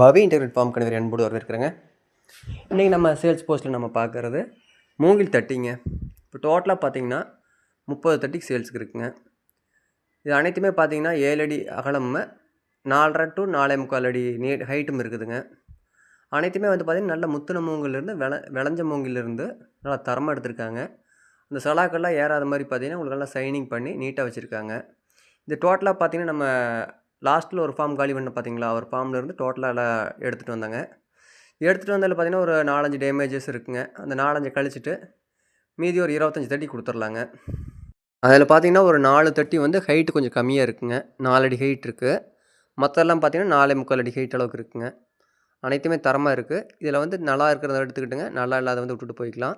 பவி internet form கணவர் அன்போடு வரவேற்கிறேங்க. இன்றைக்கி நம்ம சேல்ஸ் போஸ்ட்டில் நம்ம பார்க்குறது மூங்கில் தட்டிங்க. இப்போ டோட்டலாக பார்த்தீங்கன்னா முப்பது தட்டிக்கு சேல்ஸுக்கு இருக்குங்க. இது அனைத்துமே பார்த்தீங்கன்னா ஏழு அடி அகலமும் நாலரை டு நாலே முக்கால் அடி நீ ஹைட்டும் இருக்குதுங்க. அனைத்துமே வந்து பார்த்திங்கன்னா நல்ல முத்துன மூங்கிலிருந்து விள விளைஞ்ச மூங்கிலிருந்து நல்லா தரமாக எடுத்திருக்காங்க. அந்த சலாக்கெல்லாம் ஏறாத மாதிரி பார்த்தீங்கன்னா உங்களுக்கு நல்லா சைனிங் பண்ணி நீட்டாக வச்சுருக்காங்க. இது டோட்டலாக பார்த்தீங்கன்னா நம்ம லாஸ்ட்டில் ஒரு ஃபார்ம் காலி பண்ண பார்த்தீங்களா? ஒரு ஃபார்மில் இருந்து டோட்டலாக எடுத்துகிட்டு வந்தாங்க. எடுத்துகிட்டு வந்ததில் பார்த்தீங்கன்னா ஒரு நாலஞ்சு டேமேஜஸ் இருக்குங்க. அந்த நாலஞ்சு கழிச்சிட்டு மீதி ஒரு இருபத்தஞ்சி தட்டி கொடுத்துர்லாங்க. அதில் பார்த்தீங்கன்னா ஒரு நாலு தட்டி வந்து ஹைட்டு கொஞ்சம் கம்மியாக இருக்குங்க. நாலடி ஹைட் இருக்குது மற்றெல்லாம் பார்த்தீங்கன்னா நாலே முக்கால் அடி ஹைட் அளவுக்கு இருக்குங்க. அனைத்துமே தரமாக இருக்குது இதில் வந்து நல்லா இருக்கிறத எடுத்துக்கிட்டுங்க. நல்லா இல்லாத வந்து விட்டுட்டு போய்க்கலாம்.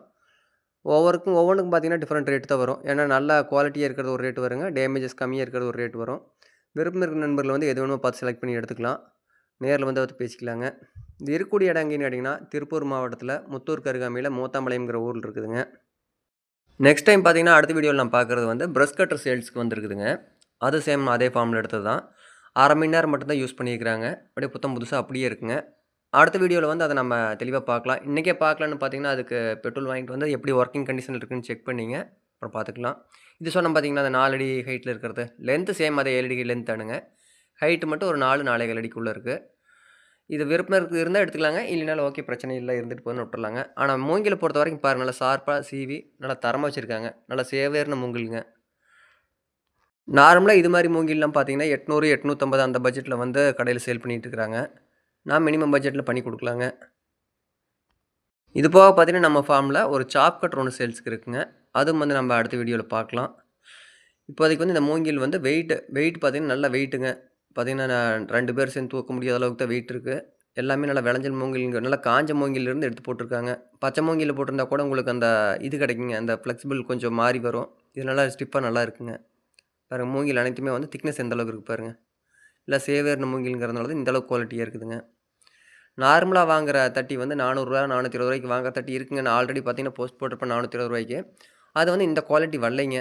ஒவ்வொருக்கும் ஒவ்வொன்றுக்கும் பார்த்தீங்கன்னா டிஃப்ரெண்ட் ரேட் தான் வரும். ஏன்னா நல்ல குவாலிட்டியாக இருக்கிறது ஒரு ரேட் வருங்க. டேமேஜஸ் கம்மியாக இருக்கிறது ஒரு ரேட் வரும். விருப்பம் இருக்கிற நண்பர்கள் வந்து எது வேணுமோ பார்த்து செலக்ட் பண்ணி எடுத்துக்கலாம். நேரில் வந்து பார்த்து பேசிக்கலாங்க. இது இருக்கக்கூடிய இடம் எங்கேன்னு கேட்டிங்கன்னா திருப்பூர் மாவட்டத்தில் முத்தூர் கருகாமையில் மூத்தாம்பாளையம்ங்கிற ஊரில் இருக்குதுங்க. நெக்ஸ்ட் டைம் பார்த்தீங்கன்னா அடுத்த வீடியோவில் நான் பார்க்குறது வந்து ப்ரஷ் கட்டர் சேல்ஸ்க்கு வந்துருக்குதுங்க. அது சேம் அதே ஃபார்மில் எடுத்தது தான். அரை மணி நேரம் மட்டும்தான் யூஸ் பண்ணியிருக்கிறாங்க. அப்படியே புத்தம் புதுசாக அப்படியே இருக்குங்க. அடுத்த வீடியோவில் வந்து அதை நம்ம தெளிவாக பார்க்கலாம். இன்றைக்கே பார்க்கலான்னு பார்த்தீங்கன்னா அதுக்கு பெட்ரோல் வாங்கிட்டு வந்து எப்படி ஒர்க்கிங் கண்டிஷன் இருக்குன்னு செக் பண்ணிங்க. அப்புறம் பார்த்துக்கலாம். இது சொன்னோம் பார்த்தீங்கன்னா அந்த நாலு அடி ஹைட்டில் இருக்கிறது. லென்த்து சேம் அதே ஏழு அடி லென்த் தானுங்க. ஹைட்டு மட்டும் ஒரு நாலு நாலேகால் அடிக்குள்ளே இருக்குது இது விருப்பம் இருக்கு இருந்தால் எடுத்துக்கலாங்க. இல்லைனாலும் ஓகே பிரச்சனை இல்லை இருந்துட்டு போதுன்னு விட்டுறலாங்க. ஆனால் மூங்கில் பொறுத்த வரைக்கும் பாருங்கள் நல்லா ஷார்ப்பாக சீவி நல்லா தரமாக வச்சுருக்காங்க. நல்லா சேவேர்னு மூங்கிலுங்க. நார்மலாக இது மாதிரி மூங்கில்லாம் பார்த்தீங்கன்னா எட்நூறு எட்நூற்றம்பது அந்த பட்ஜெட்டில் வந்து கடையில் சேல் பண்ணிகிட்டு இருக்கிறாங்க. நான் மினிமம் பட்ஜெட்டில் பண்ணி கொடுக்கலாங்க. இது போக பார்த்தீங்கன்னா நம்ம ஃபார்மில் ஒரு சாப் கட்டர் ஒன்று சேல்ஸுக்கு இருக்குங்க. அதுவும் வந்து நம்ம அடுத்த வீடியோவில் பார்க்கலாம். இப்போதைக்கு வந்து இந்த மூங்கில் வந்து வெயிட் வெயிட் பார்த்தீங்கன்னா நல்லா வெயிட்டுங்க பார்த்தீங்கன்னா ரெண்டு பேர் சேர்ந்து தூக்க முடியாத அளவுக்கு தான் வெயிட் இருக்குது எல்லாமே நல்லா விளைஞ்சல் மூங்கில் நல்லா காஞ்ச மூங்கிலிருந்து எடுத்து போட்டிருக்காங்க. பச்சை மூங்கில் போட்டிருந்தா கூட உங்களுக்கு அந்த இது கிடைக்குங்க அந்த ஃப்ளெக்சிபிள் கொஞ்சம் மாறி வரும். இது நல்லா ஸ்டிப்பாக நல்லா இருக்குங்க. பாருங்கள் மூங்கில் அனைத்துமே வந்து திக்னஸ் எந்த அளவுக்கு இருக்குது பாருங்கள் இல்லை சேவேர்ன மூங்கிலுங்கிறதுனால தான் இந்த அளவுக்கு குவாலிட்டியாக இருக்குதுங்க. நார்மலாக வாங்குற தட்டி வந்து நானூறுரூவா நானூற்றி இருபது ரூபாய்க்கு வாங்குற தட்டி இருக்குங்க. நான் ஆல்ரெடி பார்த்தீங்கன்னா போஸ்ட் போட்டிருப்பேன் நானூற்றி இருபது ரூபாய்க்கு. அது வந்து இந்த குவாலிட்டி வரலைங்க.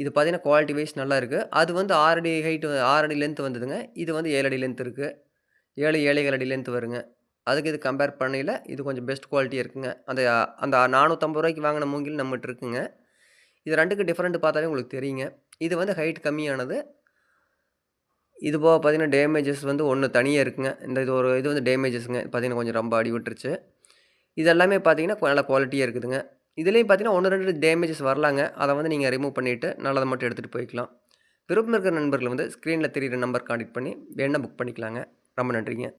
இது பார்த்தீங்கன்னா குவாலிட்டி வைஸ் நல்லா இருக்குது அது வந்து ஆறடி ஹைட்டு ஆறடி லென்த் வந்ததுங்க. இது வந்து ஏழடி லென்த் இருக்குது ஏழு ஏழைகள் அடி லென்த் வருங்க. அதுக்கு இது கம்பேர் பண்ணையில் இது கொஞ்சம் பெஸ்ட் குவாலிட்டி இருக்குங்க. அந்த அந்த நானூற்றம்பது ரூபாய்க்கு வாங்கின மூங்கில் நம்மகிட்ட இருக்குங்க. இது ரெண்டுக்கு டிஃப்ரெண்ட் பார்த்தாலே உங்களுக்கு தெரியுங்க. இது வந்து ஹைட் கம்மியானது. இது போக பார்த்தீங்கன்னா டேமேஜஸ் வந்து ஒன்று தனியாக இருக்குங்க. இந்த இது ஒரு இது வந்து டேமேஜஸ்ங்க பார்த்தீங்கன்னா கொஞ்சம் ரொம்ப அடி விட்டுருச்சு. இது எல்லாமே பார்த்தீங்கன்னா நல்ல குவாலிட்டியாக இருக்குதுங்க. இதுலேயும் பார்த்தீங்கன்னா ஒன்று ரெண்டு டேமேஜஸ் வரலாங்க. அதை வந்து நீங்கள் ரிமூவ் பண்ணிவிட்டு நல்லதை மட்டும் எடுத்துகிட்டு போய்க்கலாம். விருப்பம் இருக்கிற நண்பர்கள் வந்து ஸ்க்ரீனில் தெரிகிற நம்பர் காண்டக்ட் பண்ணி வேணால் புக் பண்ணிக்கலாங்க. ரொம்ப நன்றிங்க.